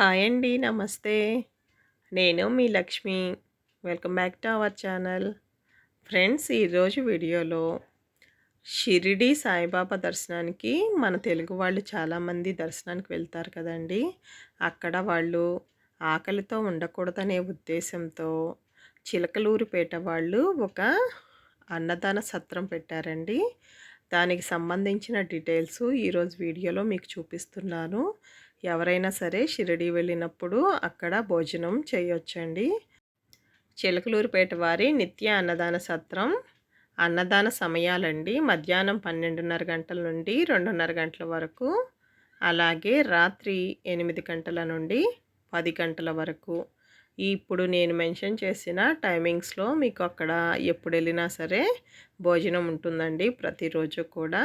Hi అండి నమస్తే. నేను మీ Lakshmi. Welcome back to our channel. Friends ఈరోజు వీడియోలో షిరిడి సాయిబాబా దర్శనానికి మన తెలుగు వాళ్ళు చాలామంది దర్శనానికి వెళ్తారు కదండి. అక్కడ వాళ్ళు ఆకలితో ఉండకూడదనే ఉద్దేశంతో చిలకలూరుపేట వాళ్ళు ఒక అన్నదాన సత్రం పెట్టారండి. దానికి సంబంధించిన డీటెయిల్స్ ఈరోజు వీడియోలో మీకు చూపిస్తున్నాను. ఎవరైనా సరే షిరిడి వెళ్ళినప్పుడు అక్కడ భోజనం చేయొచ్చండి. చిలకలూరుపేట వారి నిత్య అన్నదాన సత్రం అన్నదాన సమయాలండి. మధ్యాహ్నం పన్నెండున్నర గంటల నుండి రెండున్నర గంటల వరకు అలాగే రాత్రి ఎనిమిది గంటల నుండి పది గంటల వరకు. ఇప్పుడు నేను మెన్షన్ చేసిన టైమింగ్స్లో మీకు అక్కడ ఎప్పుడు వెళ్ళినా సరే భోజనం ఉంటుందండి ప్రతిరోజు కూడా.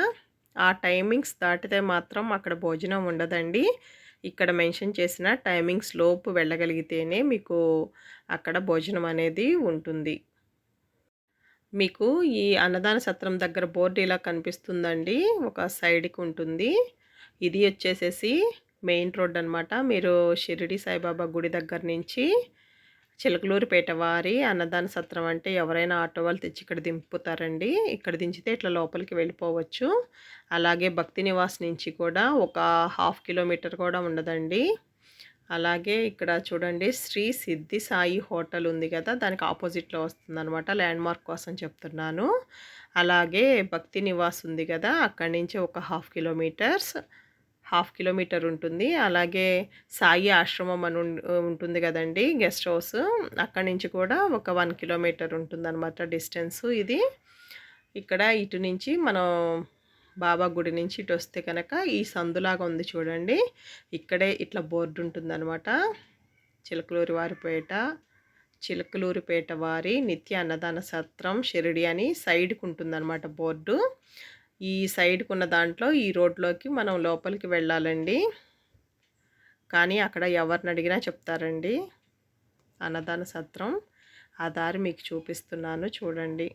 ఆ టైమింగ్స్ దాటితే మాత్రం అక్కడ భోజనం ఉండదండి. ఇక్కడ మెన్షన్ చేసిన టైమింగ్స్ లోపు వెళ్ళగలిగితేనే మీకు అక్కడ భోజనం అనేది ఉంటుంది. మీకు ఈ అన్నదాన సత్రం దగ్గర బోర్డు ఇలా కనిపిస్తుందండి. ఒక సైడ్కి ఉంటుంది. ఇది వచ్చేసేసి మెయిన్ రోడ్ అనమాట మీరు షిరిడి సాయిబాబా గుడి దగ్గర నుంచి చిలకలూరిపేట వారి అన్నదాన సత్రం అంటే ఎవరైనా ఆటో వాళ్ళు తెచ్చి ఇక్కడ దింపుతారండి. ఇక్కడ దించితే ఇట్లా లోపలికి వెళ్ళిపోవచ్చు. అలాగే భక్తి నివాస్ నుంచి కూడా ఒక హాఫ్ కిలోమీటర్ కూడా ఉండదండి. అలాగే ఇక్కడ చూడండి శ్రీ సిద్ధి సాయి హోటల్ ఉంది కదా దానికి ఆపోజిట్లో వస్తుంది అనమాట ల్యాండ్ మార్క్ కోసం చెప్తున్నాను. అలాగే భక్తి నివాస్ ఉంది కదా అక్కడి నుంచి ఒక హాఫ్ కిలోమీటర్స్. హాఫ్ కిలోమీటర్ ఉంటుంది. అలాగే సాయి ఆశ్రమం అని ఉంటుంది కదండి గెస్ట్ హౌస్. అక్కడి నుంచి కూడా ఒక వన్ కిలోమీటర్ ఉంటుంది అనమాట డిస్టెన్స్ ఇది. ఇక్కడ ఇటు నుంచి మనం బాబా గుడి నుంచి ఇటు వస్తే కనుక ఈ సందులాగా ఉంది చూడండి. ఇక్కడే ఇట్లా బోర్డు ఉంటుందన్నమాట. చిలకలూరి వారిపేట చిలకలూరిపేట వారి నిత్య అన్నదాన సత్రం షిరిడి అని సైడ్కి ఉంటుందన్నమాట బోర్డు. ఈ సైడ్కు ఉన్న దాంట్లో ఈ రోడ్లోకి మనం లోపలికి వెళ్ళాలండి. కానీ అక్కడ ఎవరిని అడిగినా చెప్తారండి. అన్నదాన సత్రం. ఆ దారి మీకు చూపిస్తున్నాను. చూడండి.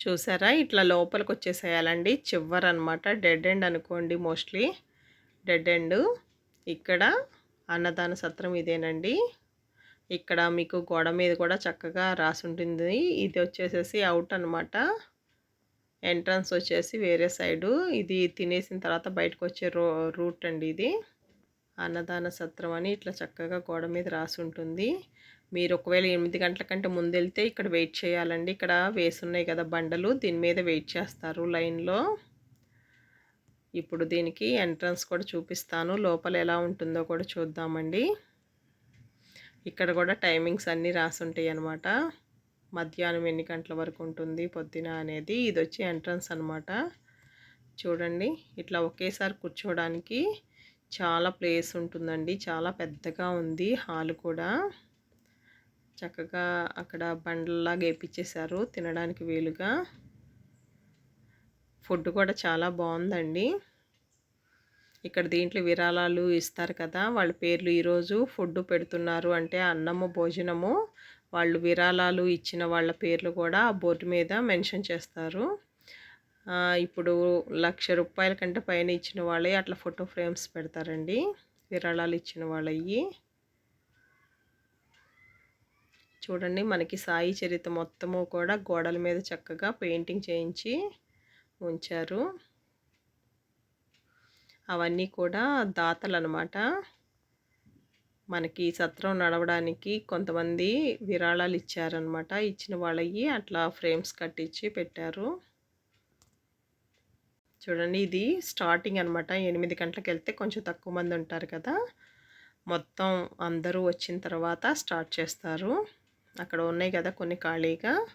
చూసారా? ఇట్లా లోపలికి వచ్చేసేయాలండి చివర అనమాట డెడ్ ఎండ్ అనుకోండి మోస్ట్లీ. Dead end. ఇక్కడ అన్నదాన సత్రం ఇదేనండి. ఇక్కడ మీకు గోడ మీద కూడా చక్కగా రాసి ఉంటుంది ఇది వచ్చేసేసి అవుట్ అనమాట ఎంట్రన్స్ వచ్చేసి వేరే సైడు. ఇది తినేసిన తర్వాత బయటకు వచ్చే రూట్ అండి ఇది. అన్నదాన సత్రం అని ఇట్లా చక్కగా గోడ మీద రాసి ఉంటుంది మీరు ఒకవేళ ఎనిమిది గంటల కంటే ముందు వెళ్తే ఇక్కడ వెయిట్ చేయాలండి. ఇక్కడ వేసున్నాయి కదా బండలు దీని మీద వెయిట్ చేస్తారు లైన్లో. ఇప్పుడు దీనికి ఎంట్రన్స్ కూడా చూపిస్తాను. లోపల ఎలా ఉంటుందో కూడా చూద్దామండి. ఇక్కడ కూడా టైమింగ్స్ అన్నీ రాసి ఉంటాయి అనమాట మధ్యాహ్నం ఎన్ని గంటల వరకు ఉంటుంది పొద్దున అనేది. ఇది వచ్చి ఎంట్రన్స్ అనమాట చూడండి ఇట్లా ఒకేసారి కూర్చోవడానికి చాలా ప్లేస్ ఉంటుందండి. చాలా పెద్దగా ఉంది హాల్ కూడా. చక్కగా అక్కడ బండ్లలాగా వేపించేశారు తినడానికి వీలుగా. ఫుడ్ కూడా చాలా బాగుందండి. ఇక్కడ దీంట్లో విరాళాలు ఇస్తారు కదా వాళ్ళ పేర్లు ఈరోజు ఫుడ్ పెడుతున్నారు అంటే అన్నము భోజనము వాళ్ళు విరాళాలు ఇచ్చిన వాళ్ళ పేర్లు కూడా ఆ బోర్డు మీద మెన్షన్ చేస్తారు. ఇప్పుడు లక్ష రూపాయల కంటే పైన ఇచ్చిన వాళ్ళే అట్లా ఫోటో ఫ్రేమ్స్ పెడతారండి. విరాళాలు ఇచ్చిన వాళ్ళవి చూడండి మనకి సాయి చరిత మొత్తము కూడా గోడల మీద చక్కగా పెయింటింగ్ చేయించి ఉంచారు. అవన్నీ కూడా దాతలు అనమాట మనకి సత్రం నడవడానికి కొంతమంది విరాళాలు ఇచ్చారనమాట. ఇచ్చిన వాళ్ళయ్యి అట్లా ఫ్రేమ్స్ కట్టించి పెట్టారు. చూడండి ఇది స్టార్టింగ్ అనమాట. ఎనిమిది గంటలకు వెళ్తే కొంచెం తక్కువ మంది ఉంటారు కదా. మొత్తం అందరూ వచ్చిన తర్వాత స్టార్ట్ చేస్తారు. అక్కడ ఉన్నాయి కదా కొన్ని ఖాళీగా.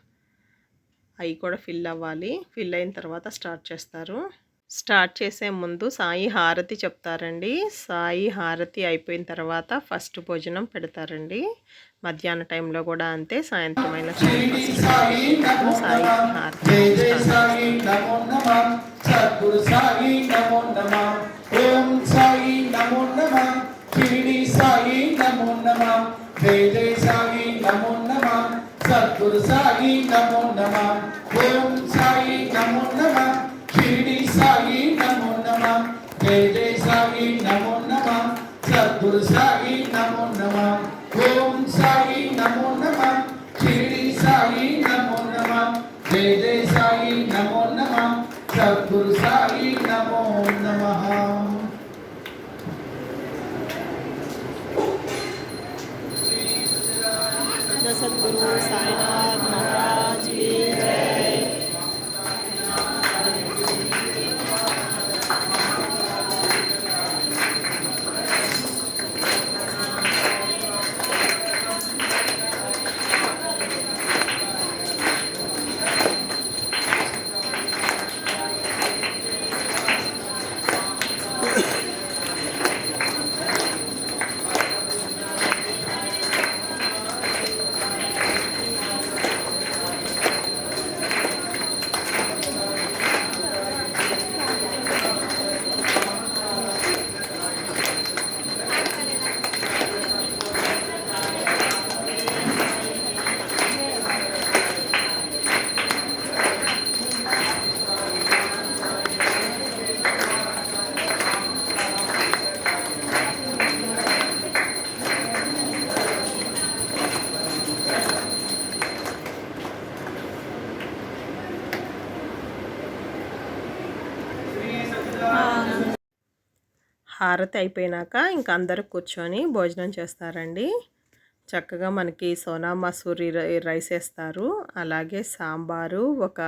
అవి కూడా ఫిల్ అవ్వాలి. ఫిల్ అయిన తర్వాత స్టార్ట్ చేస్తారు. స్టార్ట్ చేసే ముందు సాయి హారతి చెప్తారండి. సాయి హారతి అయిపోయిన తర్వాత ఫస్ట్ భోజనం పెడతారండి. మధ్యాహ్న టైంలో కూడా అంతే సాయంత్రమైన సాయి హారతి Sai Sai Namunama, Quem Sai Namunama, Shirdi Sai Namunama, Kede Sai Namunama, Sadhur Sai Namunama, Quem Sai Namunama, Shirdi Sai Namunama, Kede Sai Namunama, Sadhur Sai Namunama. Sadhguru హారతి అయిపోయినాక ఇంక అందరూ కూర్చొని భోజనం చేస్తారండి. చక్కగా మనకి సోనా మసూరి రైస్ వేస్తారు. అలాగే సాంబారు ఒక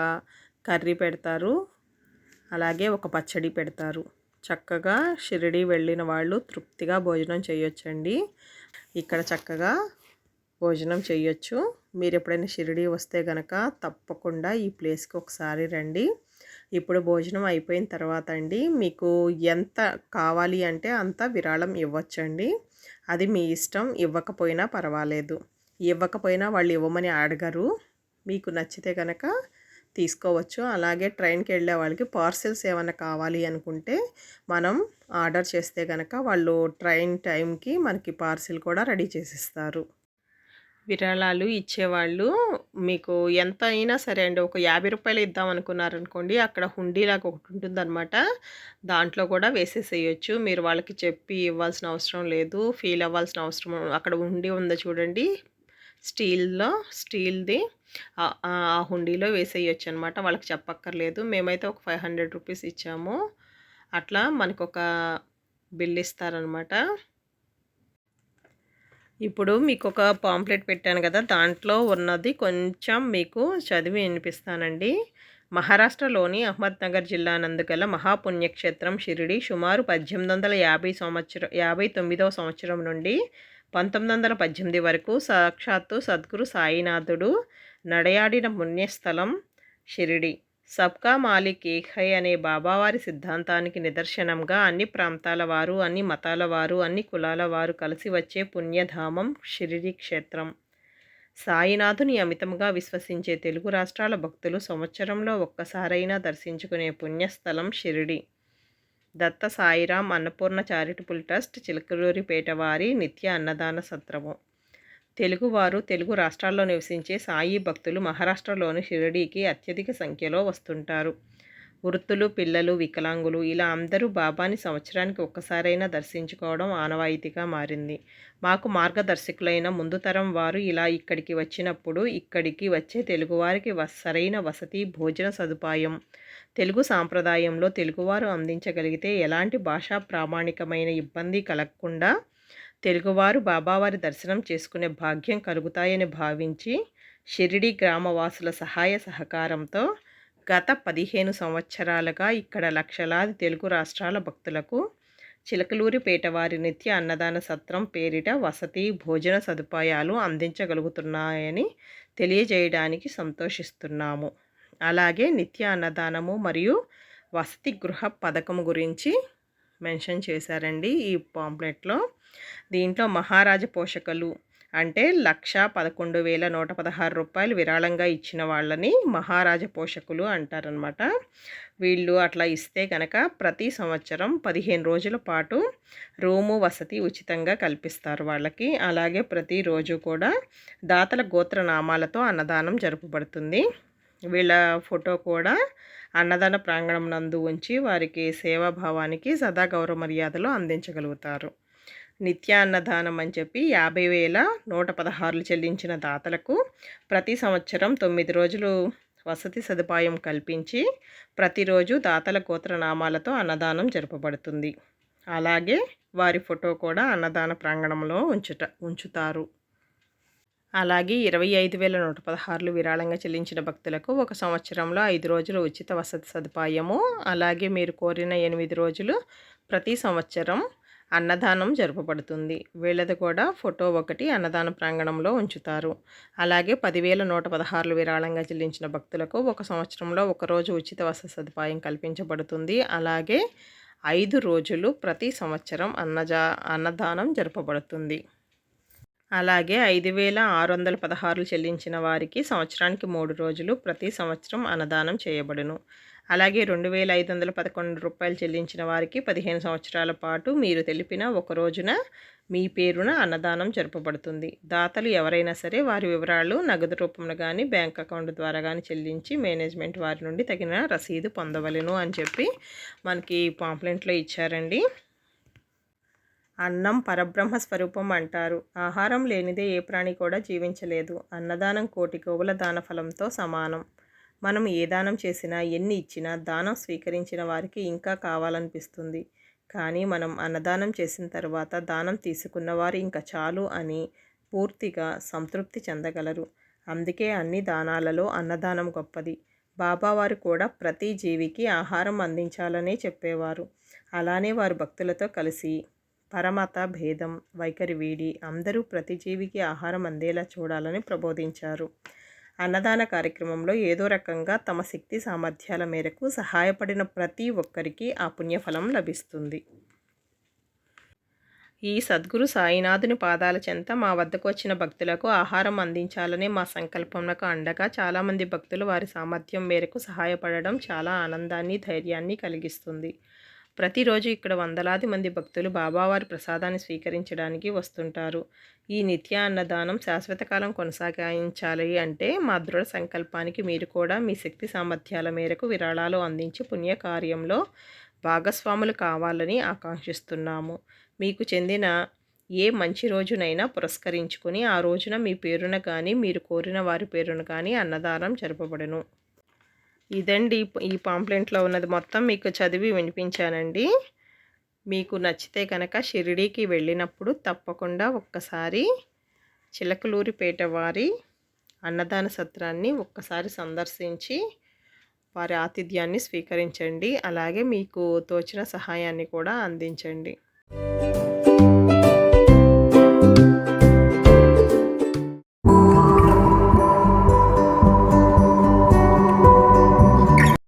కర్రీ పెడతారు. అలాగే ఒక పచ్చడి పెడతారు. చక్కగా షిరిడి వెళ్ళిన వాళ్ళు తృప్తిగా భోజనం చేయొచ్చండి. ఇక్కడ చక్కగా భోజనం చేయొచ్చు. మీరు ఎప్పుడైనా షిరిడి వస్తే గనక తప్పకుండా ఈ ప్లేస్కి ఒకసారి రండి. ఇప్పుడు భోజనం అయిపోయిన తర్వాత అండి మీకు ఎంత కావాలి అంటే అంత విరాళం ఇవ్వచ్చండి. అది మీ ఇష్టం ఇవ్వకపోయినా పర్వాలేదు. ఇవ్వకపోయినా వాళ్ళు ఇవ్వమని అడగరు. మీకు నచ్చితే కనుక తీసుకోవచ్చు. అలాగే ట్రైన్కి వెళ్ళే వాళ్ళకి పార్సిల్స్ ఏమైనా కావాలి అనుకుంటే మనం ఆర్డర్ చేస్తే కనుక వాళ్ళు ట్రైన్ టైంకి మనకి పార్సిల్ కూడా రెడీ చేసిస్తారు. విరాళాలు ఇచ్చేవాళ్ళు. మీకు ఎంత అయినా సరే అండి ఒక యాభై రూపాయలు ఇద్దాం అనుకున్నారనుకోండి అక్కడ హుండీలాగా ఒకటి ఉంటుందన్నమాట. దాంట్లో కూడా వేసేసేయచ్చు. మీరు వాళ్ళకి చెప్పి ఇవ్వాల్సిన అవసరం లేదు ఫీల్ అవ్వాల్సిన అవసరం అక్కడ హుండీ ఉందో చూడండి స్టీల్లో స్టీల్ది ఆ- హుండీలో వేసేయచ్చు అనమాట వాళ్ళకి చెప్పక్కర్లేదు. మేమైతే ఒక ఫైవ్ హండ్రెడ్ రూపీస్ ఇచ్చాము. అట్లా మనకు ఒక బిల్ ఇస్తారనమాట ఇప్పుడు మీకు ఒక పాంప్లెట్ పెట్టాను కదా దాంట్లో ఉన్నది కొంచెం మీకు చదివి వినిపిస్తానండి. మహారాష్ట్రలోని అహ్మద్నగర్ జిల్లా నందుగల మహాపుణ్యక్షేత్రం షిరిడి సుమారు పద్దెనిమిది వందల యాభై సంవత్సరం యాభై తొమ్మిదవ సంవత్సరం నుండి పంతొమ్మిది వందల పద్దెనిమిది వరకు సాక్షాత్తు సద్గురు సాయినాథుడు నడయాడిన పుణ్యస్థలం షిరిడి. సబ్కా మాలిక్ ఏక్ హై అనే బాబావారి సిద్ధాంతానికి నిదర్శనంగా అన్ని ప్రాంతాల వారు అన్ని మతాల వారు అన్ని కులాల వారు కలిసి వచ్చే పుణ్యధామం షిరిడి క్షేత్రం. సాయినాథుని అమితంగా విశ్వసించే తెలుగు రాష్ట్రాల భక్తులు సంవత్సరంలో ఒక్కసారైనా దర్శించుకునే పుణ్యస్థలం షిరిడి. దత్త సాయిరాం అన్నపూర్ణ చారిటబుల్ ట్రస్ట్ చిలకలూరిపేట వారి నిత్య అన్నదాన సత్రము. తెలుగువారు తెలుగు రాష్ట్రాల్లో నివసించే సాయి భక్తులు మహారాష్ట్రలోని షిరిడీకి అత్యధిక సంఖ్యలో వస్తుంటారు. వృత్తులు పిల్లలు వికలాంగులు ఇలా అందరూ బాబాని సంవత్సరానికి ఒక్కసారైనా దర్శించుకోవడం ఆనవాయితీగా మారింది. మాకు మార్గదర్శకులైన ముందు తరం వారు ఇలా ఇక్కడికి వచ్చినప్పుడు ఇక్కడికి వచ్చే తెలుగువారికి సరైన వసతి భోజన సదుపాయం తెలుగు సాంప్రదాయంలో తెలుగువారు అందించగలిగితే ఎలాంటి భాషా ప్రామాణికమైన ఇబ్బంది కలగకుండా తెలుగువారు బాబావారి దర్శనం చేసుకునే భాగ్యం కలుగుతాయని భావించి షిరిడి గ్రామవాసుల సహాయ సహకారంతో గత పదిహేను సంవత్సరాలుగా ఇక్కడ లక్షలాది తెలుగు రాష్ట్రాల భక్తులకు చిలకలూరిపేట వారి నిత్య అన్నదాన సత్రం పేరిట వసతి భోజన సదుపాయాలు అందించగలుగుతున్నాయని తెలియజేయడానికి సంతోషిస్తున్నాము. అలాగే నిత్య అన్నదానము మరియు వసతి గృహ పథకం గురించి మెన్షన్ చేశారండి ఈ పాంప్లెట్లో. దీంట్లో మహారాజ పోషకలు అంటే లక్ష పదకొండు వేల నూట పదహారు రూపాయలు విరాళంగా ఇచ్చిన వాళ్ళని మహారాజ పోషకులు అంటారనమాట వీళ్ళు అట్లా ఇస్తే కనుక ప్రతి సంవత్సరం పదిహేను రోజుల పాటు రూము వసతి ఉచితంగా కల్పిస్తారు వాళ్ళకి. అలాగే ప్రతిరోజు కూడా దాతల గోత్ర నామాలతో అన్నదానం జరుపబడుతుంది. వీళ్ళ ఫోటో కూడా అన్నదాన ప్రాంగణం నందు ఉంచి వారికి సేవాభావానికి సదా గౌరవ మర్యాదలు అందించగలుగుతారు. నిత్యాన్నదానం అని చెప్పి యాభై వేల నూట పదహారులు చెల్లించిన దాతలకు ప్రతి సంవత్సరం తొమ్మిది రోజులు వసతి సదుపాయం కల్పించి ప్రతిరోజు దాతల గోత్రనామాలతో అన్నదానం జరపబడుతుంది. అలాగే వారి ఫోటో కూడా అన్నదాన ప్రాంగణంలో ఉంచుట ఉంచుతారు. అలాగే ఇరవై ఐదు వేల నూట పదహారులు విరాళంగా చెల్లించిన భక్తులకు ఒక సంవత్సరంలో ఐదు రోజులు ఉచిత వసతి సదుపాయము. అలాగే మీరు కోరిన ఎనిమిది రోజులు ప్రతి సంవత్సరం అన్నదానం జరపబడుతుంది. వీళ్ళది కూడా ఫోటో ఒకటి అన్నదాన ప్రాంగణంలో ఉంచుతారు. అలాగే పదివేల నూట పదహారులు విరాళంగా చెల్లించిన భక్తులకు ఒక సంవత్సరంలో ఒకరోజు ఉచిత వసతి సదుపాయం కల్పించబడుతుంది. అలాగే ఐదు రోజులు ప్రతి సంవత్సరం అన్నజా అన్నదానం జరపబడుతుంది. అలాగే ఐదు వేల ఆరు వందల పదహారులు చెల్లించిన వారికి సంవత్సరానికి మూడు రోజులు ప్రతి సంవత్సరం అన్నదానం చేయబడును. అలాగే రెండు వేల ఐదు వందల పదకొండు రూపాయలు చెల్లించిన వారికి పదిహేను సంవత్సరాల పాటు మీరు తెలిపిన ఒక రోజున మీ పేరున అన్నదానం జరపబడుతుంది. దాతలు ఎవరైనా సరే వారి వివరాలు నగదు రూపంలో కానీ బ్యాంక్ అకౌంట్ ద్వారా కానీ చెల్లించి మేనేజ్మెంట్ వారి నుండి తగిన రసీదు పొందవలను అని చెప్పి మనకి పాంప్లెంట్లో ఇచ్చారండి. అన్నం పరబ్రహ్మ స్వరూపం అంటారు. ఆహారం లేనిదే ఏ ప్రాణి కూడా జీవించలేదు. అన్నదానం కోటి గోవుల దాన ఫలంతో సమానం. మనం ఏ దానం చేసినా ఎన్ని ఇచ్చినా దానం స్వీకరించిన వారికి ఇంకా కావాలనిపిస్తుంది. కానీ మనం అన్నదానం చేసిన తర్వాత దానం తీసుకున్నవారు ఇంకా చాలు అని పూర్తిగా సంతృప్తి చెందగలరు. అందుకే అన్ని దానాలలో అన్నదానం గొప్పది. బాబావారు కూడా ప్రతి జీవికి ఆహారం అందించాలనే చెప్పేవారు. అలానే వారు భక్తులతో కలిసి పరమత భేదం వైఖరి వీడి అందరూ ప్రతి జీవికి ఆహారం అందేలా చూడాలని ప్రబోధించారు. అన్నదాన కార్యక్రమంలో ఏదో రకంగా తమ శక్తి సామర్థ్యాల మేరకు సహాయపడిన ప్రతి ఒక్కరికి ఆ పుణ్యఫలం లభిస్తుంది. ఈ సద్గురు సాయినాథుని పాదాల చెంత మా వద్దకు వచ్చిన భక్తులకు ఆహారం అందించాలనే మా సంకల్పంలో అండగా చాలామంది భక్తులు వారి సామర్థ్యం మేరకు సహాయపడడం చాలా ఆనందాన్ని ధైర్యాన్ని కలిగిస్తుంది. ప్రతిరోజు ఇక్కడ వందలాది మంది భక్తులు బాబావారి ప్రసాదాన్ని స్వీకరించడానికి వస్తుంటారు. ఈ నిత్య అన్నదానం శాశ్వతకాలం కొనసాగించాలి అంటే మా దృఢ సంకల్పానికి మీరు కూడా మీ శక్తి సామర్థ్యాల మేరకు విరాళాలు అందించి పుణ్యకార్యంలో భాగస్వాములు కావాలని ఆకాంక్షిస్తున్నాము. మీకు చెందిన ఏ మంచి రోజునైనా పురస్కరించుకుని ఆ రోజున మీ పేరున కానీ మీరు కోరిన వారి పేరున కానీ అన్నదానం జరపబడను. ఇదండి ఈ పాంప్లెంట్లో ఉన్నది. మొత్తం మీకు చదివి వినిపించానండి. మీకు నచ్చితే కనుక షిరిడీకి వెళ్ళినప్పుడు తప్పకుండా ఒక్కసారి చిలకలూరిపేట వారి అన్నదాన సత్రాన్ని ఒక్కసారి సందర్శించి వారి ఆతిథ్యాన్ని స్వీకరించండి. అలాగే మీకు తోచిన సహాయాన్ని కూడా అందించండి.